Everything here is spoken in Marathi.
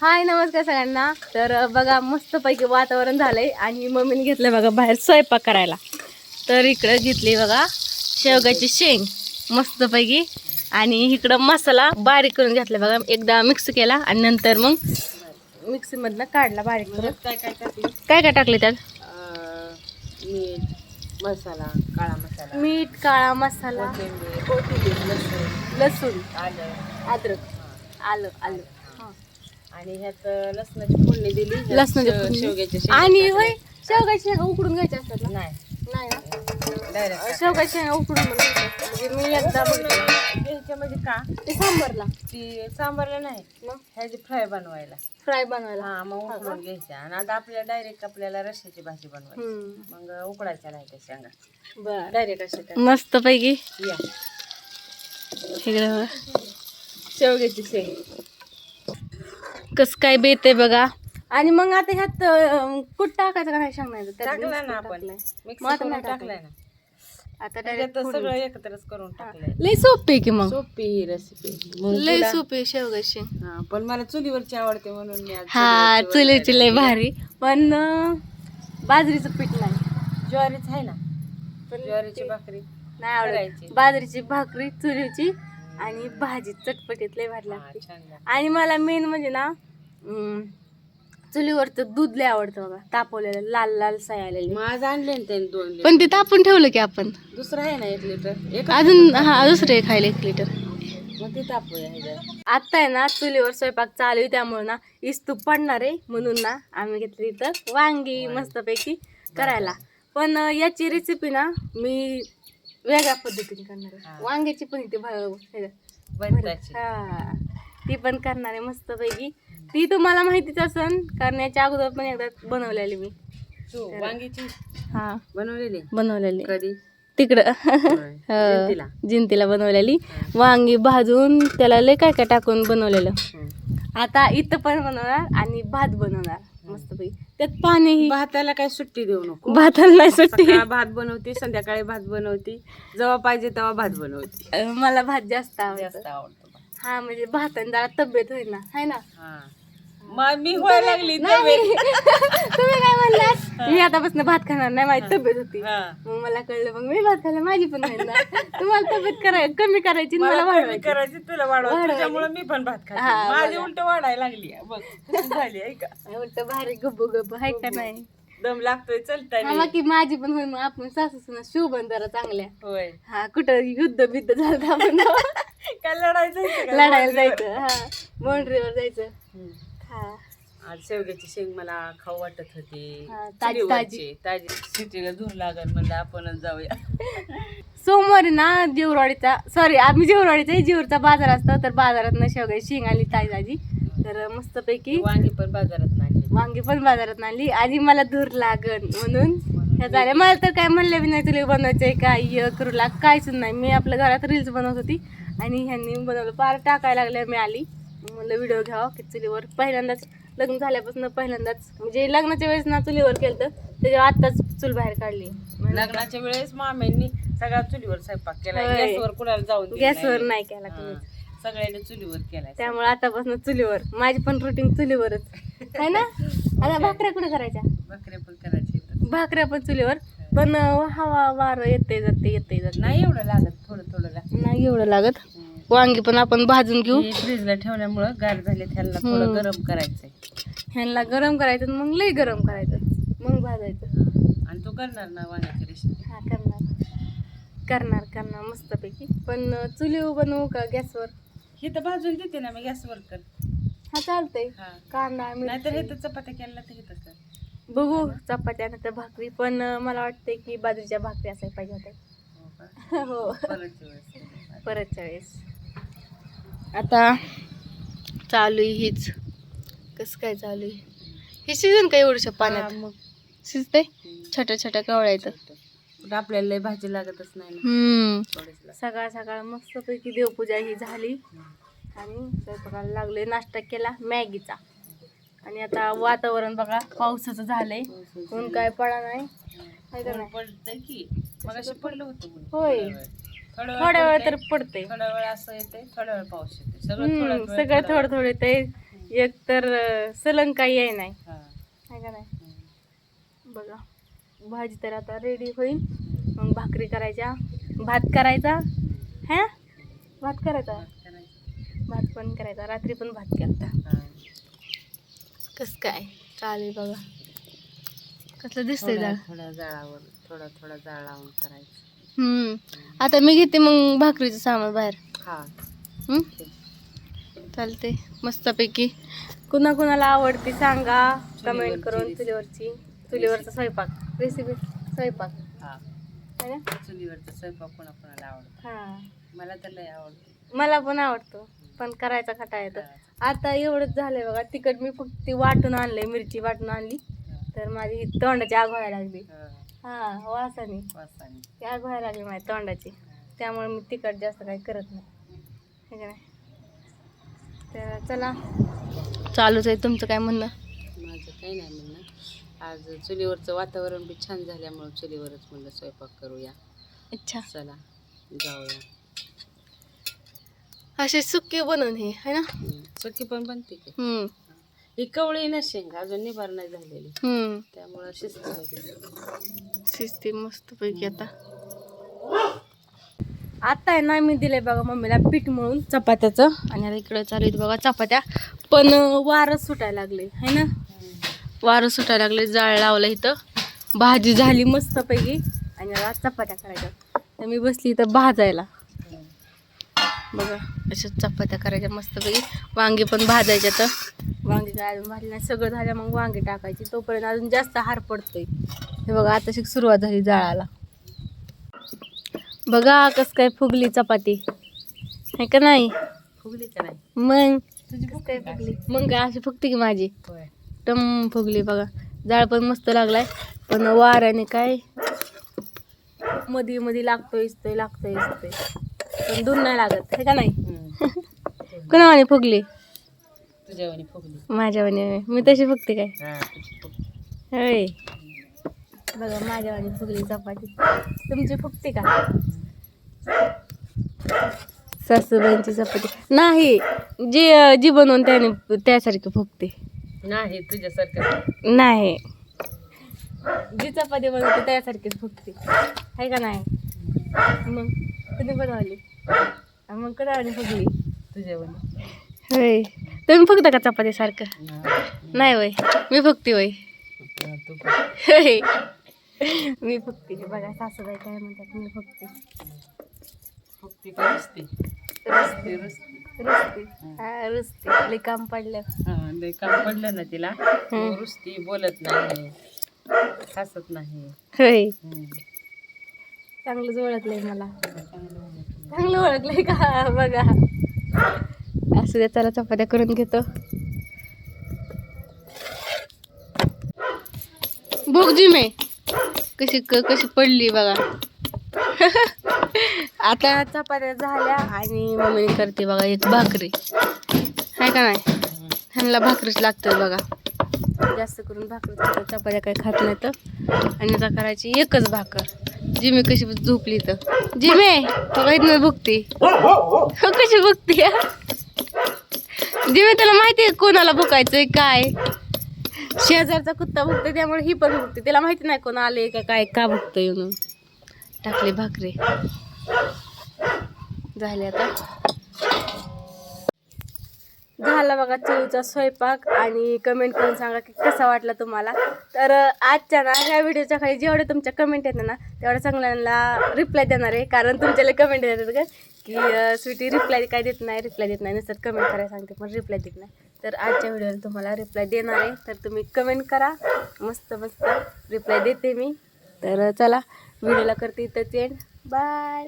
हाय नमस्कार सगळ्यांना. तर बघा मस्तपैकी वातावरण झालंय आणि मम्मीने घेतलं बघा बाहेर स्वयंपाक करायला. तर इकडं घेतली बघा शेवगाची शेंग मस्तपैकी. आणि इकडं मसाला बारीक करून घेतला बघा. एकदा मिक्स केला आणि नंतर मग मिक्सीमधनं काढला बारीक करून. काय काय टाकलं काय काय टाकले त्यात? मीठ मसाला काळा मसाला. मीठ काळा मसाला. कोथिंबीर लसूण. लसूण. आलं. अद्रक. आलं आलं. आणि ह्यात लसणाची फोडणी दिली लसणाची शेव- फोडणी. शेवग्याच्या शेंगा आणि टाकल्या. होय शेवगाची शेंगा उकडून घ्यायचे असतात ना? नाही. नाही ना? डायरेक्ट शेवगाची शेंगा उकडून घ्यायच्या असतात. म्हणजे मी एकदा बघितलं. घ्यायच्या म्हणजे का? ते सांबरला. ती सांबारला नाही. मग? ह्याची फ्राय बनवायला. फ्राय बनवायला. हा मग उकडून घ्यायच्या आणि आता आपल्याला डायरेक्ट आपल्याला रश्याची भाजी बनवायची. हम्म. मग उकडायच्या नाही त्या शेंगा. बर. डायरेक्ट असे मस्त पैकी या. इकडे बघा. शेवग्याची शेंग. कस काय बेते बघा. आणि मग आता ह्यात अं, कुठ टाकायचं का नाही सांगणार टाकला ना आपण. मिक्स मग आता करून नाही टाकलाय. ना. आता त्याच्यात डायरेक्ट सगळं एकत्रच करून टाकलंय. लय सोपी आहे की मग. सोपी ही रेसिपी लय सोपी आहे हा पण मला चुलीवरची आवडते म्हणून मी आज हा चुलीवरची चुलीची लय भारी. पण अं, बाजरीचं पीठ नाही. ज्वारीच आहे ना? पण ज्वारीची भाकरी नाही आवडत. करायची. बाजरीची भाकरी चुलीची आणि भाजी चटपटीत लय भारी हा, लागते. छान लागते. आणि मला मेन म्हणजे ना चुलीवरचं दूध लय आवडतं बघा. तापवलेलं लाल लाल साय आलेली. मग आज आणले ना त्यांनी दोन लिटर पण ते तापून ठेवलं की आपण. दुसरं आहे ना एक लिटर एक अजून हा दुसरे खायला एक लिटर मग ते तापूया ह्याच्यात आता आहे ना चुलीवर स्वयंपाक चालू आहे त्यामुळे ना इस्तूप पडणार आहे म्हणून ना आम्ही घेतली इथं वांगी मस्तपैकी करायला. पण अं, याची रेसिपी ना मी वेगळ्या पद्धतीने करणार आहे. वांग्याची पण इथे भा- ह्याच्यात बनताची. हा. ती पण करणार आहे मस्तपैकी. ती तुम्हाला माहितीच असन कारण याच्या अगोदर पण एकदा बनवलेली मी. वांगीची? हा. बनवलेली? बनवलेली. कधी? तिकडं. जयंतीला? जिंतीला? बनवलेली. वांगी भाजून त्याला लय काय काय टाकून बनवलेलं. हं. आता इथं पण बनवणार आणि भात बनवणार मस्तपैकी. त्यात पाणीही भाताला काय सुट्टी देऊ नको. भाताला नाही सुट्टी. सकाळ भात बनवते संध्याकाळी भात बनवते. जेव्हा पाहिजे तेव्हा भात बनवते. अं, मला भात जास्त आवडतो. जास्त आवडतो भात. हा म्हणजे भाताने जरा तब्येत होईल ना है ना? हा. मी व्हायला लागली नाही. तुम्ही काय म्हणलात? मी आतापासून भात खाणार नाही माझी तब्येत होती. हा. मग मला कळलं मग मी भात खाल्ला माझी पण ना. तुम्हाला तब्येत कराय कमी करायची आणि मला मला कमी वाढवायची. करायची तुला वाढवा. वाढवायची. तुझ्यामुळे मी पण भात खाते. हा, माझी बघा. उलट वाढायला लागली आहे. बघ कशी झाली आहे का? उलट भारी गब्बू गब्बू हाय का नाही? दम लागतोय चलता हा मग की माझी पण होईल मग आपण सासू सुना शिवबन जरा चांगल्या. होय. हा कुठं युद्ध बिद्ध झालं तर आपण काय लढायचं आहे का? लढायला जायचं हा. बाउंड्रीवर जायचं. हम्म. हा. आज शेवग्याची शेंग मला खाऊ वाटत होती. ताजी- चुलीवरची. ताजी. सिटीला धूर लागल म्हणलं आपणच जाऊया. सोमवारी ना जेवरवाडीचा सॉरी आम्ही जेवरवाडीचा जेवरचा बाजार असतो तर बाजारात ना शेवगाची शेंग आली ताजी तर मस्तपैकी वांगी पण बाजारात नाही वांगी पण बाजारात आणली. आणि मला धूर लागन म्हणून झाल्या. मला तर काय म्हणलं बी नाही तुला बनवायचंय काय करू लाग. काहीच नाही. मी आपल्या घरात रील्स बनवत होती. आणि ह्यांनी बनवलं. पार टाकायला लागल्या मी आली. म्हणलं व्हिडिओ घ्यावा की चुलीवर. पहिल्यांदाच लग्न झाल्यापासून पहिल्यांदाच म्हणजे लग्नाच्या वेळेस ना चुलीवर केलं तर त्याच्यावर आत्ताच चूल बाहेर काढली. लग्नाच्या वेळेस माम्यांनी सगळ्या चुलीवर स्वयंपाक केला. होय. गॅसवर कुणाला जाऊन दिलं गॅसवर नाही. केला हा. कोणीच. सगळ्यांनी चुलीवर केलाय. त्यामुळे आतापासून चुलीवर. माझी पण रुटीन चुलीवरच. है ना? आता भाकऱ्या कुठे करायच्या? भाकऱ्या पण करायची भाकऱ्या पण चुलीवर. पण अं, हवा वारं येते जाते येते जाते नाही एवढं लागत. थोडं थोडं लागत. नाही एवढं लागत. वांगी पण आपण भाजून घेऊ. फ्रीजला ठेवल्यामुळं गार झाले त्याला थोडं. गरम करायचंय. ह्यांना गरम करायचं मग लई गरम करायचं. मग भाजायचं. आणि तू करणार ना वांग्याची रेसिपी हा करणार. करणार करणार मस्तपैकी. पण चुलीवर बनवू का गॅसवर हे तर भाजून देते ना मी गॅसवर कर. हा चालतंय. कांदा नाहीतर हे तर चपात्या केल्या तर हे तर कर. बघू चपात्या नंतर भाकरी. पण मला वाटतंय की बाजरीच्या भाकरी असायला पाहिजे होत्या. हो हो? परतच्या वेळेस. आता चालू आहे हीच. कसं काय चालू आहे? हे सीझन काय एवढ्या हा, पाण्यात? मग. शिजते छोट्या छोट्या कवळ्या येतं कुठं आपल्याला लय भाजी लागतच नाही ना. हम्म. थोडीच लागते. सकाळ सकाळ मस्तपैकी देवपूजा ही झाली. आणि स्वयंपाकाला लागले नाश्ता केला मॅगीचा. आणि आता वातावरण बघा पावसाचं झालंय. ऊन काय पडा नाही. हाय का नाही? मग पडलं होतं. होय. थोडा वेळ थोड्या वेळ तर पडते. थोडा वेळ असं येते थोडा वेळ पाऊस येते. सगळं थोडं सगळं थोडं थोडं ते एक तर सलंग काही आहे नाही. का नाही. बघा. भाजी तर आता रेडी होईल. मग भाकरी करायच्या. भात करायचा. हा? भात करायचा. भात पण करायचा. रात्री पण भात केलता. हा. कस काय? चालेल बघा. कसलं दिसतंय जाळ? थोड्या जाळावर थोडा थोडा जाळ लावून करायचं. हम्म. आता मी घेते मग भाकरीचं सामान बाहेर. हा. हम्म? चालते मस्तपैकी. कुणा कुणाला आवडती सांगा. कमेंट करून. चुलीवरची. चुलीवरचा स्वयंपाक. रेसिपी स्वयंपाक. हा. है ना? चुलीवरचा स्वयंपाक कोणा कोणाला आवडतो? हा. मला तर लय आवडतो. मला पण आवडतो. पण करायचा खटा येतो. आता एवढंच झालंय बघा. तिखट मी फक्त ती वाटून आणलंय मिरची वाटून आणली. तर माझी तोंडाची आग व्हायला लागली. हा. वासाने. वासाने. ती आग व्हायला लागली माझ्या तोंडाची. त्यामुळे मी तिखट जास्त काही करत नाही. है का नाही? तर चला. चालूच आहे तुमचं काय म्हणणं? माझं काही नाही म्हणणं. आज चुलीवरचं वातावरण बी छान झाल्यामुळं चुलीवरच म्हणलं स्वयंपाक करूया. अच्छा. चला जाऊया. असे सुके बनवून हे है ना? हम्म. चुकी पण बनते की. हम्म. ही कवळी ना शेंग अजून निभार नाही झालेली. हम्म. त्यामुळं शिस्त शिजते मस्त पैकी आता. आता आहे ना मी दिलंय बघा मम्मीला पीठ मळून चपात्याचं. आणि आता इकडं चालू आहेत बघा चपात्या. पण अं, वारच सुटायला लागले. है ना? वारं सुटायला लागले जाळ लावलं इथं. भाजी झाली मस्तपैकी. आणि आता चपात्या करायच्या. तर मी बसली इथं भाजायला. बघा. अशा चपात्या करायच्या मस्तपैकी वांगी पण भाजायच्या तर. वांगी काय अजून भाजली नाही. सगळं झालं मग वांगी टाकायची. तोपर्यंत अजून जास्त हार पडतोय. हे बघा आता शिक सुरुवात झाली जाळाला. बघा कस काय फुगली चपाती. आहे का नाही? फुगली मग? तुझी कस काय फुगली? मग काय अशी फुगते की माझी? टम फुगली बघा. जाळ पण मस्त लागलाय. पण वाऱ्याने काय? मध्ये मध्ये लागतोय इस्तोय लागतोय इस्तोय पण दूर नाही लागत. हे का नाही? कुणावाने फुगली? तुझ्या वाणी फुगली. माझ्यावाने मी तशी फुगते काय? हा होय. बघा माझ्यावाने फुगली चपाती. तुमची फुगते का? सासूबाईंची चपाती. नाही जी जी बनवून त्याने त्यासारखी फुगते. नाही तुझ्यासारखं नाही. जी चपाती बनवते त्यासारखीच फुगते. आहे का नाही? मग कधी बनवली मग कधी आणि फुगली तुझ्या वाणी होय. तुम्ही फुगता का चपाती सारखं नाही वय मी फुगते वय तू होय. मी फुगते बघा सासूबाई काय म्हणतात मी फुगते. फुगती का रुसती? रुसते. रुसती. रुसते. हा. रुसते. लई काम पडलं. हा लय काम पडलं ना तिला. रुसती बोलत नाही. हसत नाही. होय. चांगलंच ओळखलंय मला. चांगलं ओळखलंय का? बघा. असू द्या चला चपात्या करून घेतो. भोग मे कशी क- कशी पडली बघा. आता चपात्या झाल्या आणि मम्मी करते बघा एक भाकरी. आहे का नाही? ह्यांना भाकरीच लागतं बघा. जास्त करून भाकरी चपात्या काही खात नाही तर आणि आता करायची एकच भाकर. जिमे कशी झोपली तर जिमे तो काही नाही बघते. कशी बघते? जिमे त्याला माहिती आहे कोणाला भुकायचंय काय? शेजारचा कुत्ता भुकते त्यामुळे ही पण भुकते. त्याला माहिती नाही कोण आले का काय का भुकतंय म्हणून. टाकले भाकरी. झाले आता. झाला बघा चिवचा स्वयंपाक आणि कमेंट करून सांगा की कसा वाटला तुम्हाला. तर आजच्या ना ह्या व्हिडिओच्या खाली जेवढे तुमच्या कमेंट येतात ना तेवढ्या चांगल्यांना रिप्लाय देणार आहे. कारण तुमच्याला कमेंट येतात का की स्वीटी रिप्लाय काय देत नाही रिप्लाय देत नाही. नुसतं कमेंट करायला सांगते पण रिप्लाय देत नाही. तर आजच्या व्हिडिओला तुम्हाला रिप्लाय देणार आहे. तर तुम्ही कमेंट करा. मस्त मस्त रिप्लाय देते मी. तर चला व्हिडिओला करते इथंच एंड बाय